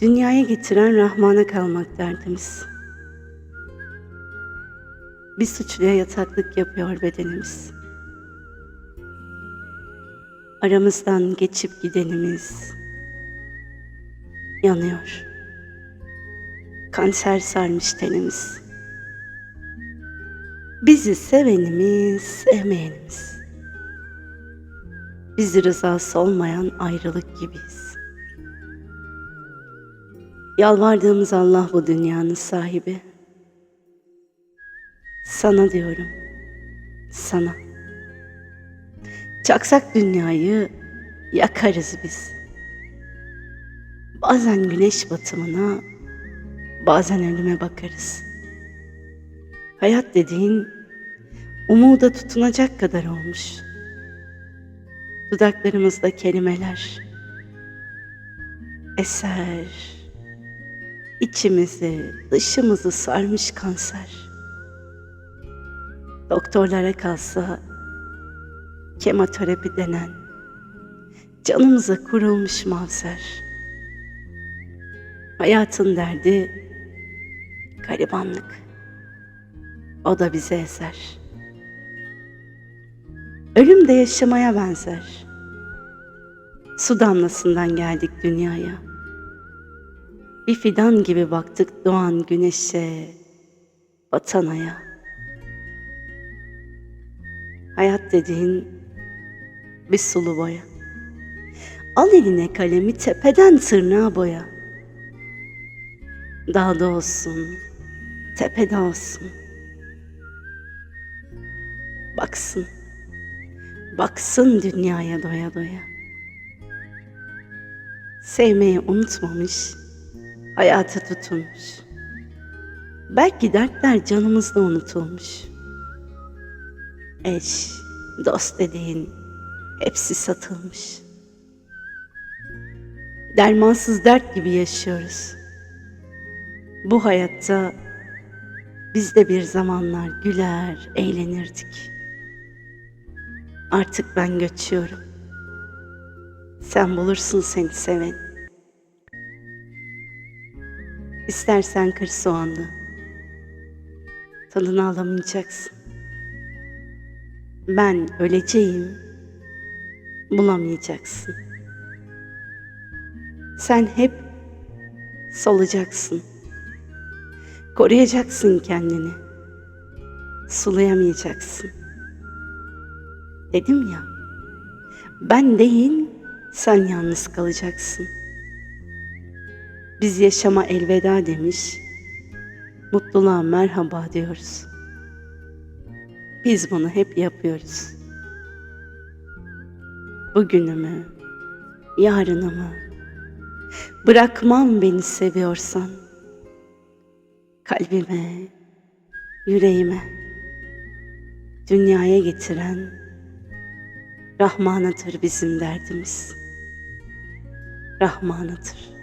Dünyaya getiren Rahman'a kalmak derdimiz. Bir suçluya yataklık yapıyor bedenimiz. Aramızdan geçip gidenimiz yanıyor. Kanser sarmış tenimiz. Bizi sevenimiz, sevmeyenimiz. Bizi rızası olmayan ayrılık gibiyiz. Yalvardığımız Allah bu dünyanın sahibi. Sana diyorum, sana. Çaksak dünyayı yakarız biz. Bazen güneş batımına, bazen ölüme bakarız. Hayat dediğin umuda tutunacak kadar olmuş. Dudaklarımızda kelimeler eser, içimizi, dışımızı sarmış kanser. Doktorlara kalsa kemoterapi denen canımıza kurulmuş mavzer. Hayatın derdi garibanlık. O da bize eser. Ölüm de yaşamaya benzer. Su damlasından geldik dünyaya. Bir fidan gibi baktık doğan güneşe, batan aya. Hayat dediğin bir sulu boya. Al eline kalemi tepeden tırnağa boya. Dağda olsun, tepede olsun. Baksın, baksın dünyaya doya doya. Sevmeyi unutmamış, hayata tutunmuş. Belki dertler canımızda unutulmuş. Eş, dost dediğin hepsi satılmış. Dermansız dert gibi yaşıyoruz. Bu hayatta biz de bir zamanlar güler, eğlenirdik. Artık ben göçüyorum. Sen bulursun seni seven. İstersen kır soğanlı. Tadını alamayacaksın. Ben öleceğim. Bulamayacaksın. Sen hep solacaksın. Koruyacaksın kendini. Sulayamayacaksın. Dedim ya. Ben değil, sen yalnız kalacaksın. Biz yaşama elveda demiş, mutluluğa merhaba diyoruz. Biz bunu hep yapıyoruz. Bugünümü, yarınımı, bırakmam beni seviyorsan. Kalbime, yüreğime, dünyaya getiren Rahman'ıdır bizim derdimiz. Rahman'ıdır.